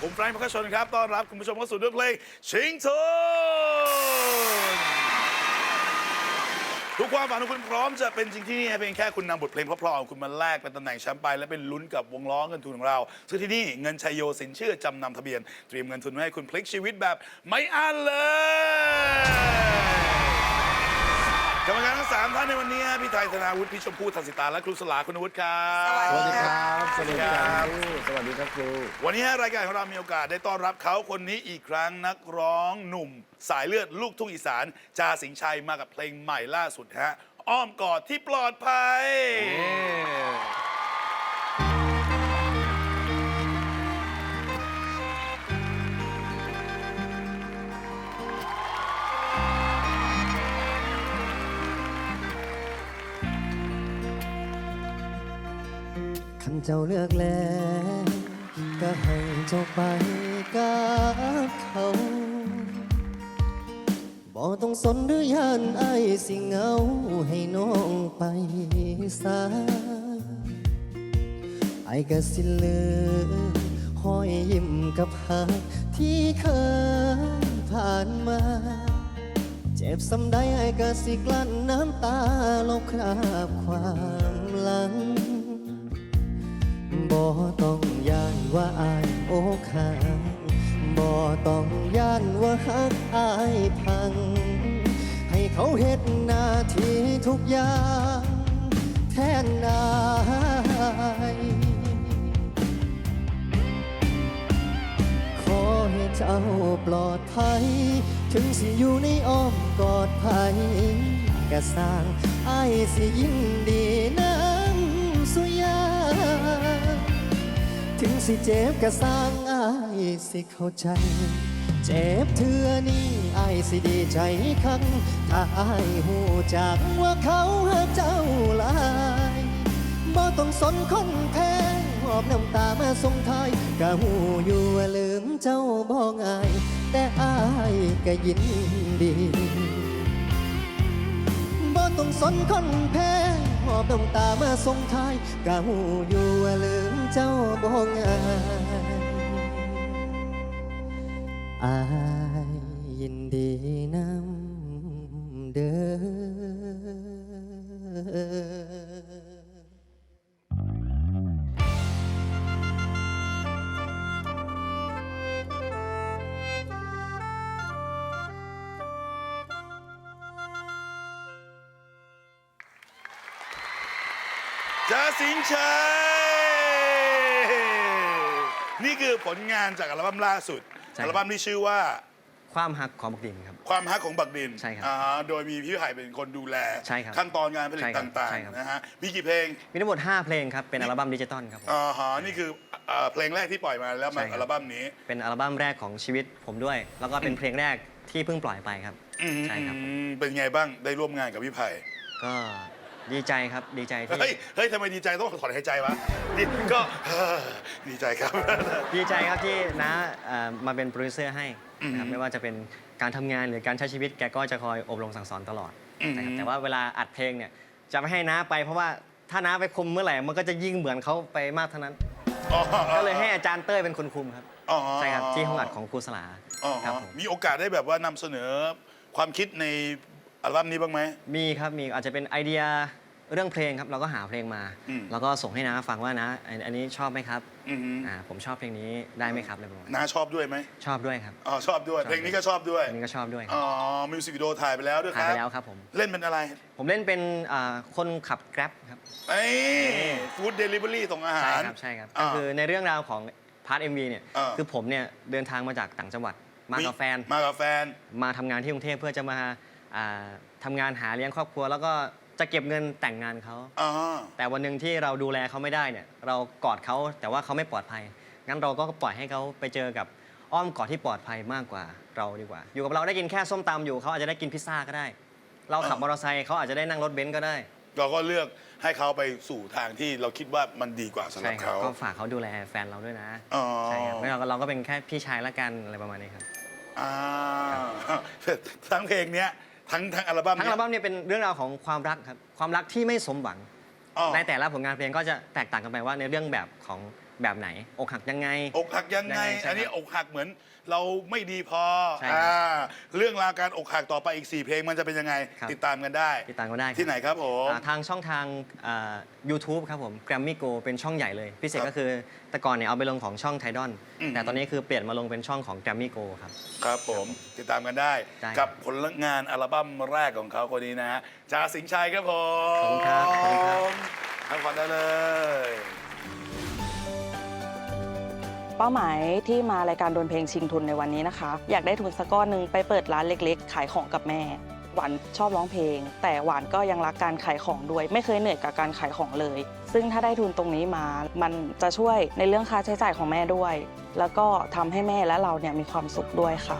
ผมแฟรงค์พักชนครับ ต้อนรับคุณผู้ชมเข้าสู่ด้วยเพลงชิงทุนทุกความฝันของคุณพร้อมจะเป็นจริงที่นี่เพียงแค่คุณนำบทเพลงเพราะๆของคุณมาแลกเป็นตำแหน่งแชมป์ไป และเป็นลุ้นกับวงล้อเงินทุนของเรา ซึ่งที่นี่เงินชัยโยสินเชื่อจำนำทะเบียน เตรียมเงินทุนไว้ให้คุณพลิกชีวิตแบบไม่อั้นเลย กรรมการทั้งสามท่านในวันนี้ฮะพี่ไทยธนาวุฒิพี่ชมพู่ทันสิตาและครูสลาคุณวุฒิครับสวัสดีครับ สวัสดีครับ สวัสดีครับครู วันนี้รายการของเรามีโอกาสได้ต้อนรับเขาคนนี้อีกครั้งนักร้องหนุ่ม สายเลือดลูกทุ่งอีสาน จาสิงห์ชัยมากับเพลงใหม่ล่าสุดฮะ อ้อมกอดที่ปลอดภัย คันเจ้าเลือกแล้วก็ให้เจ้าไปกับเขาบ่ต้องสนหรือย่านไอ้สิเงาให้น้องไปซาไอ้ก็สิเลือกห้อยยิ้มกับหักที่เคยผ่านมา เจ็บสำใดไอ้ก็สิกลั้นน้ำตาลบคราบความหลัง บ่ต้องย่านว่าอายโอกหักบ่ต้องย่านว่าฮักอายพัง ให้เขาเฮ็ดหน้าที่ทุกอย่างแทนนายขอให้เจ้าปลอดภัย ถึงสิอยู่ในอ้อมกอดภัยกะสร้างอ้ายสิยิน สิเจ็บกะสร้างอายสิเข้าใจ เจ็บเทื่อนี้อายสิดีใจคักถ้าอายหูจากว่าเขาหาเจ้าลายบ่ต้องสนคนแพ้หอบน้ำตามาส่งทายกะหูอยู่ว่าลืมเจ้าบ่ง่าย แต่อายก็ยินดีบ่ต้องสนคนแพ้ หอบน้ำตามาส่งท้ายกะหูอยู่ว่าลืมเจ้าบ่งายอายยินดีนำ จาสิงห์ชัย นี่คือผลงานจากอัลบั้มล่าสุด ใช่ครับ อัลบั้มที่ชื่อว่าความหักของบักดินครับ ความฮักของบักดินใช่ครับอ่าฮะโดยมีพี่ไผ่เป็นคนดูแล ใช่ครับขั้นตอนงานผลิตใช่ครับต่างใช่ครับ ๆนะฮะมีกี่เพลงมีทั้งหมด 5 เพลงครับ เป็นอัลบั้มดิจิตอลครับผม อ่าฮะนี่คืออ่าเพลงแรกที่ปล่อยมาแล้วมาใช่ครับ อัลบั้มนี้ เป็นอัลบั้มแรกของชีวิตผมด้วย แล้วก็เป็นเพลงแรกที่เพิ่งปล่อยไปครับ อืมใช่ครับผม เป็นไงบ้างได้ร่วมงานกับพี่ไผ่ก็ ดีใจครับ ดีใจที่ เฮ้ย เฮ้ยทำไมดีใจต้องถอนหายใจวะดีก็ดีใจครับ ดีใจครับที่น้าเอ่อมาเป็นโปรดิวเซอร์ให้นะครับอืมไม่ว่าจะเป็นการทำงานหรือการใช้ชีวิตแกก็จะคอยอบรมสั่งสอนตลอดอืมนะครับแต่ว่าเวลาอัดเพลงเนี่ยจะไม่ให้น้าไปเพราะว่าถ้าน้าไปคุมเมื่อไหร่มันก็จะยิ่งเหมือนเขาไปมากเท่านั้น อ๋อก็เลยให้อาจารย์เต้ยเป็นคนคุมครับอ๋อใช่ครับที่ห้องอัดของครูสลาอ๋อครับผม มีโอกาสได้แบบว่านำเสนอความคิดใน อัลบั้มนี้บ้างไหม มีครับมีอาจจะเป็นไอเดียเรื่องเพลงครับ เราก็หาเพลงมา อืม แล้วก็ส่งให้น้าฟังว่านะอันอันนี้ชอบไหมครับอือหืออ่าผมชอบเพลงนี้ได้ไหมครับอะไรประมาณนั้นน้าชอบด้วยไหมชอบด้วยครับอ๋อชอบด้วยชอบเพลงนี้ก็ชอบด้วย อันนี้ก็ชอบด้วยคอ๋รัอบมิวสิกวิดีโอถ่ายไปแล้วด้วยคถ่ายรับ ไปแล้วครับผม เล่นเป็นอะไรผมเล่นเป็นอ่าคนขับแกร็บครับ ไอ้ฟู้ดเดลิเวอรี่ส่งอาหาใช่ร ครับใช่ครับอ่าก็คือในเรื่องราวของพาร์ทเอ็มวีเนี่ยอ่า คือผมเนี่ยเดินทางมาจากต่างจังหวัดมากับแฟน มากับแฟน มาทำงานที่กรุงเทพเพื่อจะมา อ่าทำงานหาเลี้ยงครอบครัว แล้วก็จะเก็บเงินแต่งงานเขา อ๋อแต่วันหนึ่งที่เราดูแลเขาไม่ได้เนี่ย เรากอดเขาแต่ว่าเขาไม่ปลอดภัย งั้นเราก็ปล่อยให้เขาไปเจอกับอ้อมกอดที่ปลอดภัยมากกว่าเราดีกว่า อยู่กับเราได้กินแค่ส้มตำอยู่เขาอาจจะได้กินพิซซ่าก็ได้ เราขับมอเตอร์ไซค์เขาอาจจะได้นั่งรถเบนซ์ก็ได้เราก็เลือกให้เขาไปสู่ทางที่เราคิดว่ามันดีกว่าสำหใช่รับครับ เขา ก็ฝากเขาดูแลแฟนเราด้วยนะอ๋อ ใช่ครับไม่เราก็เราก็เป็นแค่พี่ชายละกันอะไรประมาณนี้ครับ อ่าทั้งเพลงเนี้ย ทั้งทั้งอัลบั้มทั้งอัเนี้ลบั้มเนี่ยเป็นเรื่องราวของความรักครับความรักที่ไม่สมหวังอ๋อในแต่ละผลงานเพลงก็จะแตกต่างกันไปว่าในเรื่องแบบของ แบบไหน อกหักยังไง อกหักยังไงได้ใช่ครับอันนี้อกหักเหมือนเราไม่ดีพอใช่ครับอ่าเรื่องราวการอกหักต่อไปอีก 4 เพลงมันจะเป็นยังไง ครับ ติดตามกันได้ ติดตามก็ได้ครับที่ไหนครับผม อ่าทางช่องทางอ่า YouTube ครับผม Grammy Go เป็นช่องใหญ่เลย พิเศษครับก็คือแต่ก่อนเนี่ยเอาไปลงของช่องไทดอนอืม แต่ตอนนี้คือเปลี่ยนมาลงเป็นช่องของ Grammy Go ครับ ครับผมติดตามกันได้ ได้กับผลงานอัลบั้มแรกของเขาคนนี้นะฮะจ่าสิงห์ชัยครับผมขอบคุณครับขอบคุณครับทั้งฟังได้เลย เป้าหมายที่มารายการโดนเพลงชิงทุนในวันนี้นะคะ อยากได้ทุนสักก้อนหนึ่งไปเปิดร้านเล็กๆ ขายของกับแม่ หวานชอบร้องเพลง แต่หวานก็ยังรักการขายของด้วย ไม่เคยเหนื่อยกับการขายของเลย ซึ่งถ้าได้ทุนตรงนี้มา มันจะช่วยในเรื่องค่าใช้จ่ายของแม่ด้วย แล้วก็ทำให้แม่และเราเนี่ยมีความสุขด้วยค่ะ